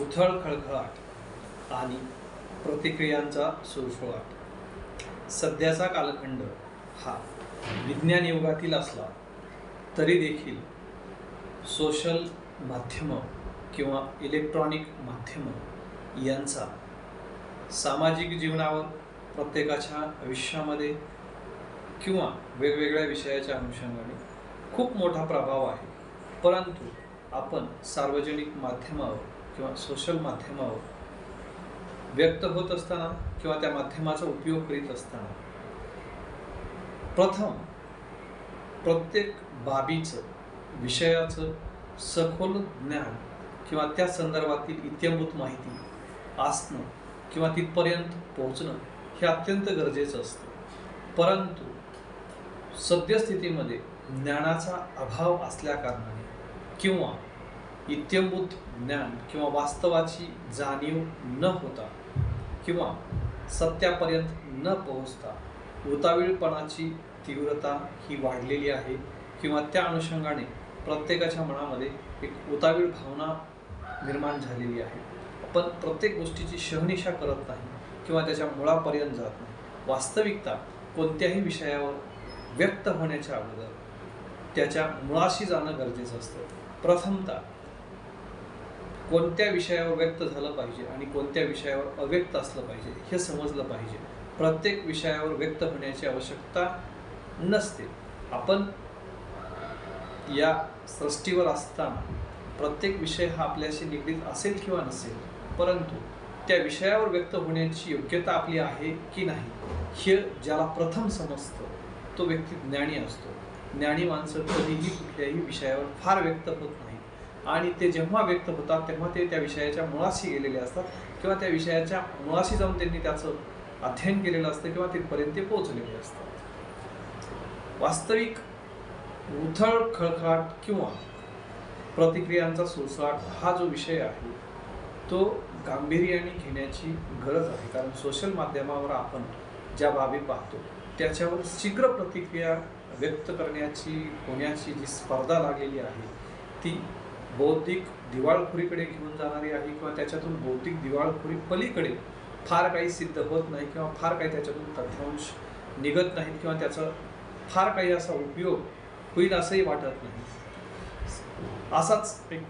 उथळ खळखळाट आणि प्रतिक्रियांचा सुळसुळाट. सध्याचा कालखंड हा विज्ञान युगातील असला तरी देखील सोशल माध्यमं किंवा इलेक्ट्रॉनिक माध्यमं यांचा सामाजिक जीवनावर प्रत्येकाच्या आयुष्यामध्ये किंवा वेगवेगळ्या विषयाच्या अनुषंगाने खूप मोठा प्रभाव आहे. परंतु आपण सार्वजनिक माध्यमावर किंवा सोशल माध्यमावर व्यक्त होत असताना किंवा त्या माध्यमाचा उपयोग करीत असताना प्रथम प्रत्येक बाबीचं विषयाचं सखोल ज्ञान किंवा त्या संदर्भातील इत्यंभूत माहिती असणं किंवा तिथपर्यंत पोहोचणं हे अत्यंत गरजेचं असतं. परंतु सद्यस्थितीमध्ये ज्ञानाचा अभाव असल्याकारणाने किंवा इत्यंभूत ज्ञान किंवा वास्तवाची जाणीव न होता किंवा सत्यापर्यंत न पोहोचता उतावीळपणाची तीव्रता ही वाढलेली आहे किंवा त्या अनुषंगाने प्रत्येकाच्या मनामध्ये एक उतावीळ भावना निर्माण झालेली आहे. आपण प्रत्येक गोष्टीची शहनिशा करत नाही किंवा त्याच्या मुळापर्यंत जात नाही. वास्तविकता कोणत्याही विषयावर व्यक्त होण्याच्या अगोदर त्याच्या मुळाशी जाणं गरजेचं असतं. प्रथमतः कोणत्या विषयावर व्यक्त झालं पाहिजे आणि कोणत्या विषयावर अव्यक्त असलं पाहिजे हे समजलं पाहिजे. प्रत्येक विषयावर व्यक्त होण्याची आवश्यकता नसते. आपण या सृष्टीवर असताना प्रत्येक विषय हा आपल्याशी निगडीत असेल किंवा नसेल परंतु त्या विषयावर व्यक्त होण्याची योग्यता आपली आहे की नाही हे ज्याला प्रथम समजतं तो व्यक्ती ज्ञानी असतो. ज्ञानी माणसं कधीही कुठल्याही विषयावर फार व्यक्त होत नाही आणि ते जेव्हा व्यक्त होतात तेव्हा ते त्या विषयाच्या मुळाशी गेलेले असतात किंवा त्या विषयाच्या मुळाशी जाऊन त्यांनी त्याचं अध्ययन केलेलं असतं किंवा तिथपर्यंत ते पोहोचलेले असतात. वास्तविक उथळ खळखळाट किंवा प्रतिक्रियांचा सुळसुळाट हा जो विषय आहे तो गांभीर्याने घेण्याची गरज आहे. कारण सोशल माध्यमावर आपण ज्या बाबी पाहतो त्याच्यावर शीघ्र प्रतिक्रिया व्यक्त करण्याची होण्याची जी स्पर्धा लागलेली आहे ती बौद्धिक दिवाळखोरीकडे घेऊन जाणारी आहे किंवा त्याच्यातून बौद्धिक दिवाळखोरी पलीकडे फार काही सिद्ध होत नाही किंवा फार काही त्याच्यातून तथ्यांश निघत नाहीत किंवा त्याचा फार काही असा उपयोग होईल असंही वाटत नाही. असाच एक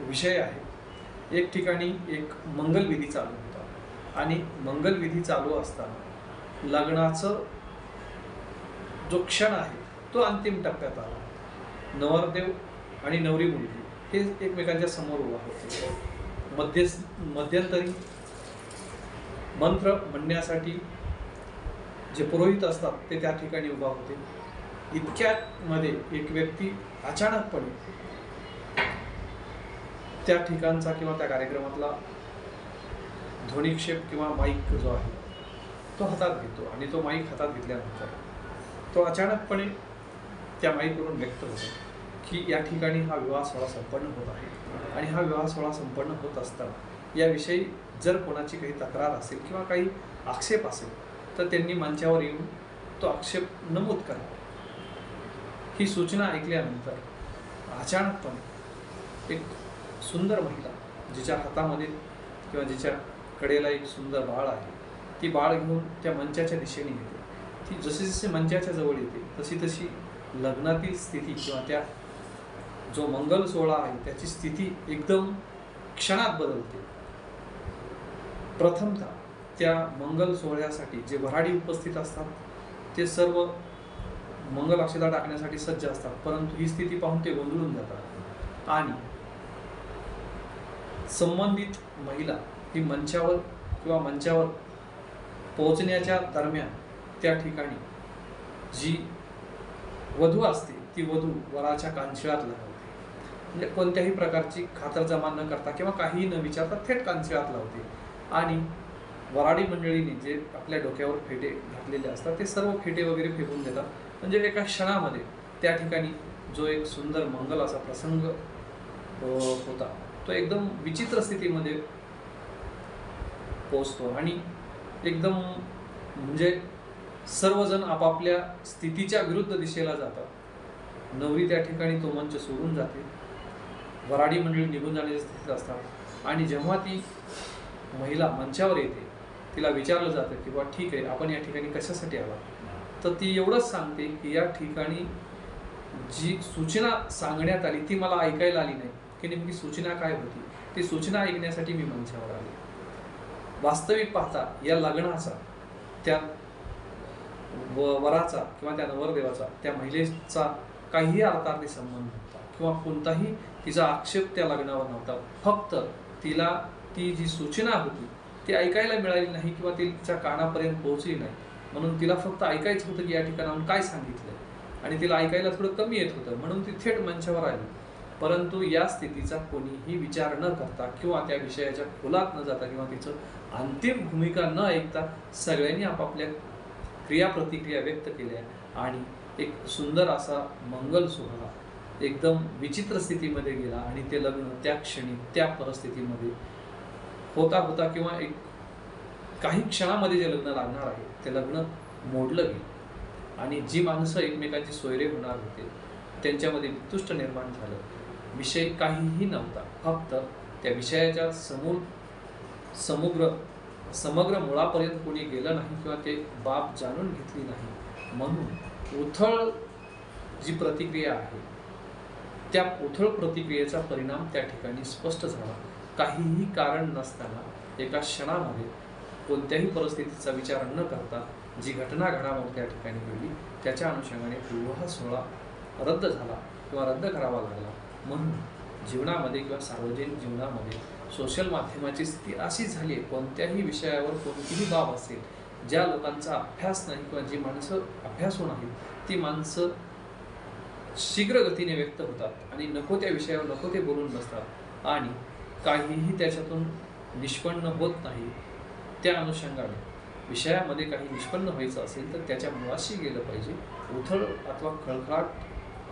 विषय आहे. एक ठिकाणी एक मंगलविधी चालू होता आणि मंगलविधी चालू असताना लग्नाचं जो क्षण आहे तो अंतिम टप्प्यात आला. नवरदेव आणि नवरी मुलगी. हे एकमेकांच्या समोर उभा होते मध्य मध्यंतरी मंत्र म्हणण्यासाठी जे पुरोहित असतात ते त्या ठिकाणी उभा होते. इतक्यामध्ये एक व्यक्ती अचानकपणे त्या ठिकाणचा किंवा त्या कार्यक्रमातला ध्वनिक्षेप किंवा माईक जो आहे तो हातात घेतो आणि तो माईक हातात घेतल्यानंतर तो अचानकपणे त्या माईकवरून व्यक्त होतो. की या ठिकाणी हा विवाह सोहळा संपन्न होत आहे. आणि हा विवाह सोहळा संपन्न होत असताना याविषयी जर कोणाची काही तक्रार असेल किंवा काही आक्षेप असेल तर त्यांनी मंचावर येऊन तो आक्षेप नमूद करावा ही सूचना ऐकल्यानंतर अचानकपणे एक सुंदर महिला जिच्या हातामध्ये किंवा जिच्या कडेला एक सुंदर बाळ आहे ती बाळ घेऊन त्या मंचाच्या दिशेने येते. ती जशी जशी मंचाच्या जवळ येते तशी तशी लग्नातील स्थिती किंवा त्या जो मंगल सोहळा आहे त्याची स्थिती एकदम क्षणात बदलते. प्रथमतः त्या मंगल सोहळ्यासाठी जे वऱ्हाडी उपस्थित असतात ते सर्व मंगल अक्षता टाकण्यासाठी सज्ज असतात परंतु ही स्थिती पाहून ते गोंधळून जातात. आणि संबंधित महिला ही मंचावर किंवा मंचावर पोहोचण्याच्या दरम्यान त्या ठिकाणी जी वधू असते ती वधू वराच्या कांशिळात लागते. म्हणजे कोणत्याही प्रकारची खातरजमा न करता किंवा काहीही न विचारता थेट कांसिळात लावते. आणि वराडी मंडळीने जे आपल्या डोक्यावर फेटे घातलेले असतात ते सर्व फेटे वगैरे फेकून देतात. म्हणजे एका क्षणामध्ये त्या ठिकाणी जो एक सुंदर मंगल असा प्रसंग होता. तो एकदम विचित्र स्थितीमध्ये पोचतो आणि एकदम म्हणजे सर्वजण आपापल्या स्थितीच्या विरुद्ध दिशेला जातात. नवरी त्या ठिकाणी तो मंच सोडून जाते. वराडी मंडळी निघून जाण्याच्या स्थितीत असतात. आणि जेव्हा ती महिला मंचावर येते तिला विचारलं जातं की बा ठीक आहे आपण या ठिकाणी कशासाठी आला? तर ती एवढंच सांगते की या ठिकाणी जी सूचना सांगण्यात आली ती मला ऐकायला आली नाही. की नेमकी सूचना काय होती? ती सूचना ऐकण्यासाठी मी मंचावर आले. वास्तविक पाहता या लग्नाचा त्या व- वराचा किंवा त्या नवरदेवाचा त्या महिलेचा काहीही अर्थाने संबंध नव्हता. किंवा कोणताही तिचा आक्षेप त्या लग्नावर नव्हता. फक्त तिला ती जी सूचना होती ती ऐकायला मिळाली नाही किंवा ती तिच्या कानापर्यंत पोहोचली नाही. म्हणून तिला फक्त ऐकायचं होतं की या ठिकाणाहून काय सांगितलं आणि तिला ऐकायला थोडं कमी येत होतं. म्हणून ती थेट मंचावर आली. परंतु या स्थितीचा कोणीही विचार न करता किंवा त्या विषयाच्या खोलात न जाता किंवा तिचं अंतिम भूमिका न ऐकता सगळ्यांनी आपापल्या क्रिया प्रतिक्रिया व्यक्त केल्या आणि एक सुंदर असा मंगल सोहळा एकदम विचित्र स्थितीमध्ये गेला आणि ते लग्न त्या क्षणी त्या परिस्थितीमध्ये होता होता किंवा एक काही क्षणामध्ये जे लग्न लागणार आहे ते लग्न मोडलं गेलं. आणि जी माणसं एकमेकांची सोयरे होणार होते त्यांच्यामध्ये वितुष्ट निर्माण झालं. विषय काहीही नव्हता. फक्त त्या विषयाच्या समूळ समुग्र समग्र मुळापर्यंत कोणी गेलं नाही किंवा ते बाब जाणून घेतली नाही. म्हणून उथळ जी प्रतिक्रिया आहे त्या उथळ प्रतिक्रियेचा परिणाम त्या ठिकाणी स्पष्ट झाला. काहीही कारण नसताना एका क्षणामध्ये कोणत्याही परिस्थितीचा विचार न करता जी घटना घडामोड त्या ठिकाणी घडली त्याच्या अनुषंगाने विवाह सोहळा रद्द झाला किंवा रद्द करावा लागला. म्हणून जीवनामध्ये किंवा सार्वजनिक जीवनामध्ये सोशल माध्यमाची स्थिती अशी झाली आहे कोणत्याही विषयावर कोणतीही बाब असेल ज्या लोकांचा अभ्यास नाही किंवा जी माणसं अभ्यासू आहेत ती माणसं शीघ्र गतीने व्यक्त होतात आणि नको त्या विषयावर नको ते बोलून बसतात. आणि काहीही त्याच्यातून निष्पन्न होत नाही त्या अनुषंगाने. विषयामध्ये काही निष्पन्न व्हायचं असेल तर त्याच्या मुळाशी गेलं पाहिजे. उथळ अथवा खळखळाट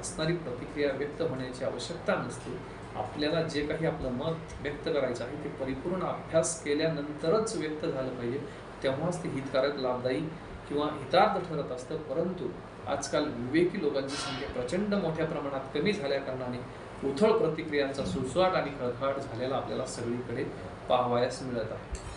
असणारी प्रतिक्रिया व्यक्त होण्याची आवश्यकता नसते. आपल्याला जे काही आपलं मत व्यक्त करायचं आहे ते परिपूर्ण अभ्यास केल्यानंतरच व्यक्त झालं पाहिजे. तेव्हाच ते हितकारक लाभदायी किंवा हितार्थ ठरत असतं. परंतु आजकाल विवेकी लोकांची संख्या प्रचंड मोठ्या प्रमाणात कमी झाल्याकारणाने उथळ प्रतिक्रियांचा सुळसुळाट आणि खळखळाट झालेला आपल्याला सगळीकडे पाहावयास मिळत आहे.